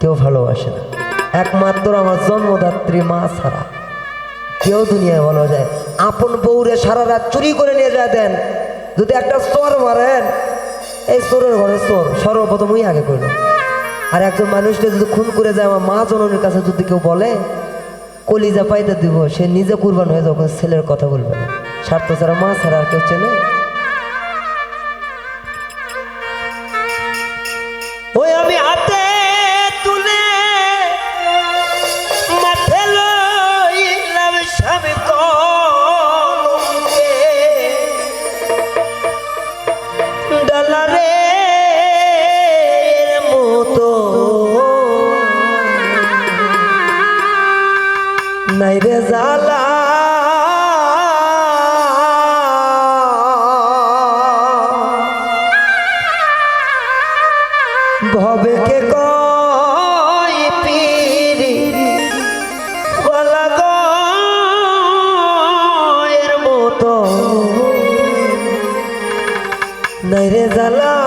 কেউ ভালোবাসে না। একমাত্র আমার জন্মদাত্রী মা ছাড়া। কেউ দুনিয়ায় ভালো যায়। আপন বউরে সারা রাত চুরি করে নিয়ে যায় দেন। যদি একটা চোর মারেন এই চোরের ঘরে চোর। সর্বপ্রথম ওই আগে করল আর একজন মানুষকে যদি খুন করে যায়, আমার মা জননীর কাছে যদি কেউ বলে, কলিজা পাইতে দিব, সে নিজে কুরবান হয়ে যখন ছেলের কথা বলবে না। স্বার্থ ছাড়া মা ছাড়া আর কেউ চেনে? ওই আমি নাই রে জালা।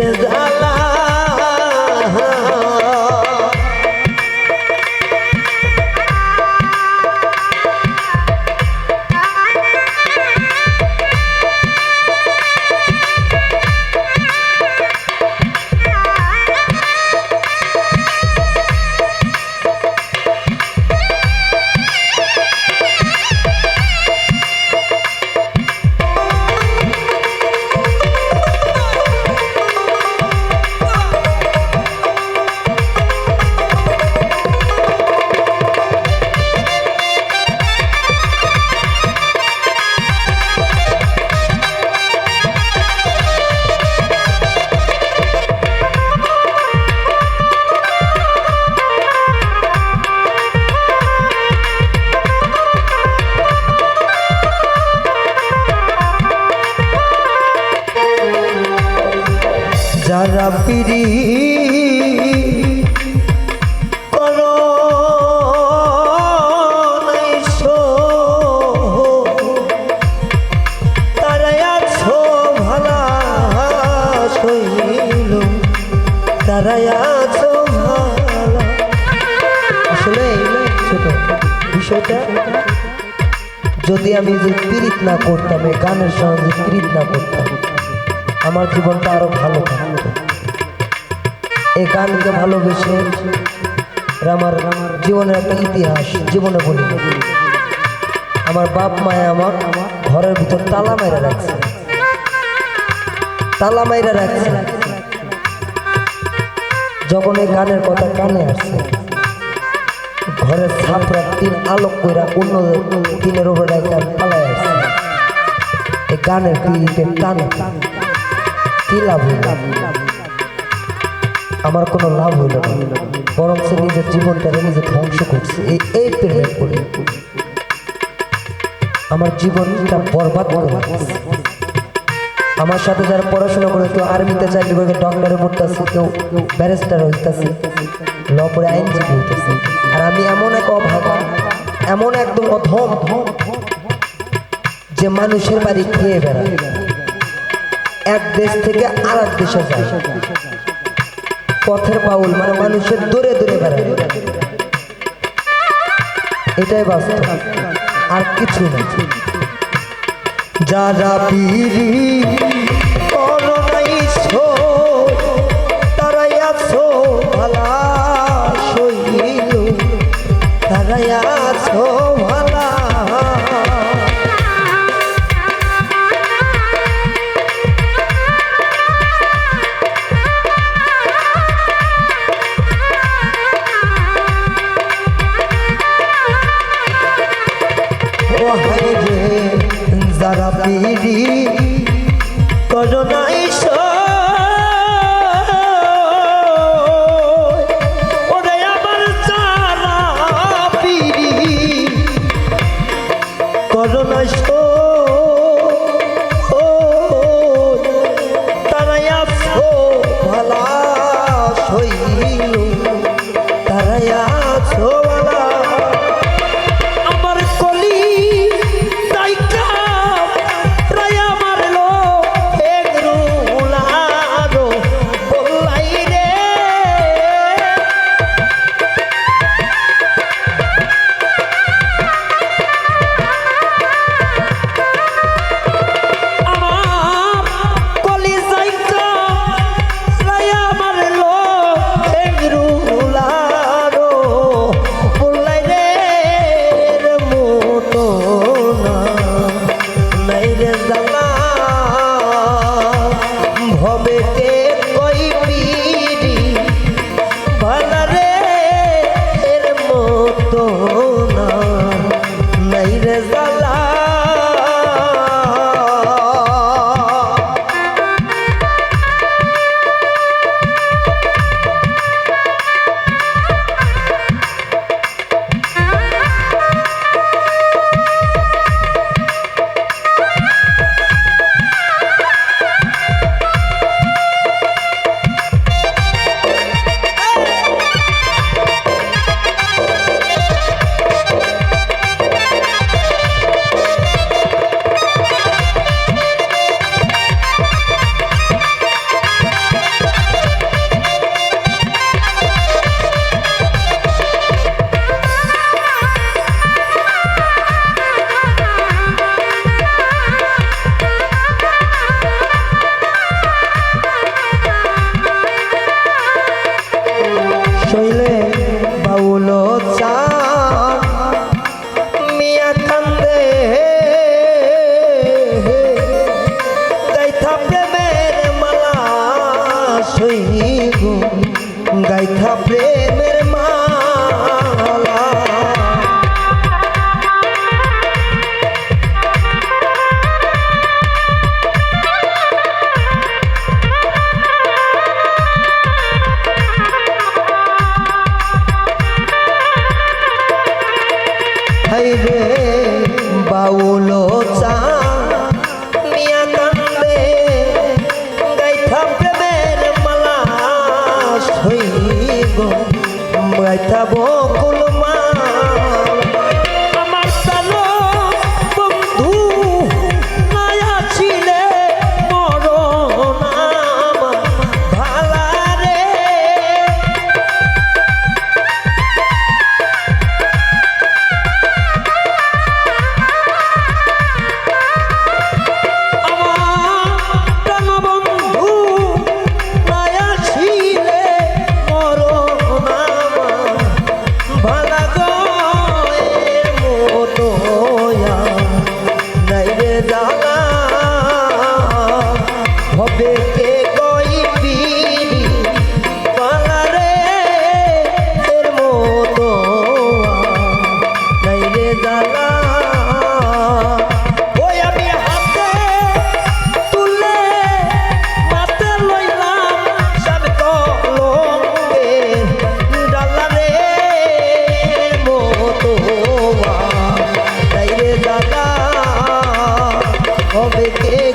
Yeah, যদি আমি যে পীড়িত না করতাম, এই গানের সঙ্গে পীড়িত না করতাম, আমার জীবনটা আরও ভালো থাকতো। এই গানকে ভালোবেসে আমার জীবনের একটা ইতিহাস, জীবনে বলি। আমার বাপ মায়ে আমার ঘরের ভিতর তালা মাইরা রাখছে। তালা মাইরা রাখছে। যখন এই গানের কথা কানে আসছে ঘরের ছাপরা তিন আলোক কইরা অন্য তিনের উপর পালাই আসছে এই গানের পিড়িতে টান কি লাভ হইল? আমার কোনো লাভ হইল না বরং সে নিজের জীবনটাকে নিজে ধ্বংস করছে। এই এই প্রেমের করে আমার জীবনটা বরবাদ দিয়েছে। আমার সাথে যারা পড়াশোনা করে কেউ আর্মিতে চাকরি করে ডক্টরে পড়তেছে, কেউ ব্যারিস্টার হইতেছে ল পড়ে আইনজীবী হইতেছে। আর আমি এমন এক অভাগা, এমন একদম অধম যে মানুষের বাড়ি খেয়ে বেড়ায়। এক দেশ থেকে আর এক দেশে যায়। পথের পাউল মানে মানুষের দূরে দূরে বেড়ায়। এটাই বাস্তব। আর কিছু না যারা পিড়ি করো নাই তারাই আছো ভালা। করো নাই নাই কামড়াইতা বকুলম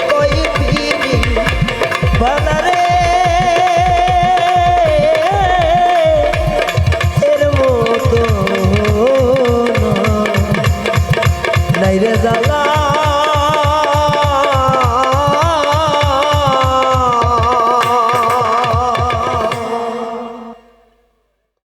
কই পিনি বলা